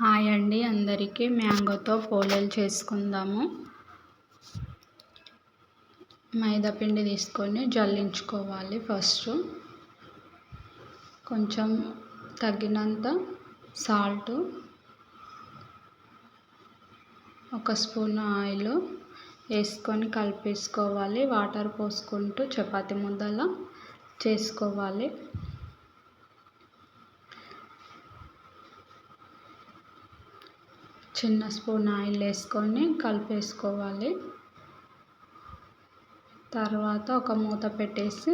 Hi అండి అందరికీ మ్యాంగోతో పోలేలు చేసుకుందాము. మైదాపిండి తీసుకొని జల్లించుకోవాలి ఫస్ట్. కొంచెం తగినంత సాల్ట్ ఒక స్పూన్ ఆయిల్ వేసుకొని కలిపేసుకోవాలి. వాటర్ పోసుకుంటూ చపాతి ముద్దలా చేసుకోవాలి. చిన్న స్పూన్ ఆయిల్ వేసుకొని కలిపేసుకోవాలి. తర్వాత ఒక మూత పెట్టేసి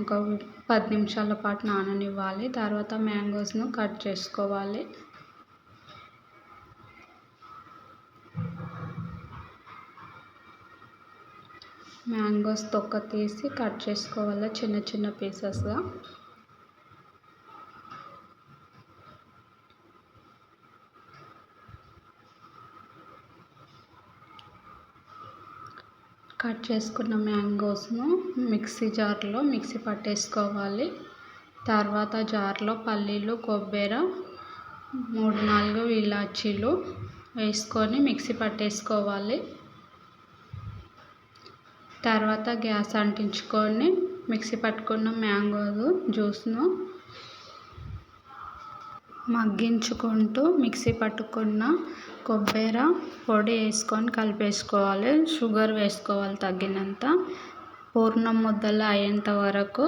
ఒక పది నిమిషాల పాటు నాననివ్వాలి. తర్వాత మ్యాంగోస్ను కట్ చేసుకోవాలి. మ్యాంగోస్ తొక్క తీసి కట్ చేసుకోవాలి చిన్న చిన్న పీసెస్గా. కట్ చేసుకున్న మ్యాంగోస్ను మిక్సీ జార్లో మిక్సీ పట్టేసుకోవాలి. తర్వాత జార్లో పల్లీలు కొబ్బరి మూడు నాలుగు ఇలాచీలు వేసుకొని మిక్సీ పట్టేసుకోవాలి. తర్వాత గ్యాస్ అంటించుకొని మిక్సీ పట్టుకున్న మ్యాంగో జ్యూస్ను మగ్గించుకుంటూ మిక్సీ పట్టుకున్న కొబ్బరి పొడి వేసుకొని కలిపేసుకోవాలి. షుగర్ వేసుకోవాలి తగినంత. పూర్ణం ముద్దలు అయ్యేంత వరకు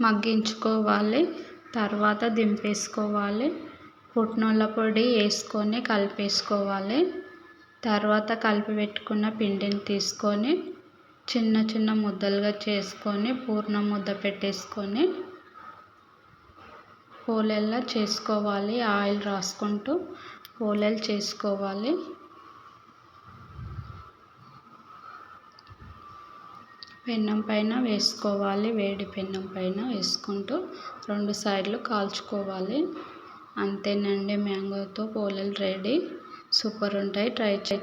మగ్గించుకోవాలి. తర్వాత దింపేసుకోవాలి. పుట్నాల పొడి వేసుకొని కలిపేసుకోవాలి. తర్వాత కలిపి పెట్టుకున్న పిండిని తీసుకొని చిన్న చిన్న ముద్దలుగా చేసుకొని పూర్ణం ముద్ద పెట్టేసుకొని పోలేలా చేసుకోవాలి ఆయిల్ రాసుకుంటూ పోలేలు చేసుకోవాలి. పెన్నం పైన వేసుకోవాలి వేడి పెన్నం పైన వేసుకుంటూ రెండు సైడ్లు కాల్చుకోవాలి. అంతేనండి మ్యాంగోతో పోలేలు రెడీ. సూపర్ ఉంటాయి ట్రై చేసి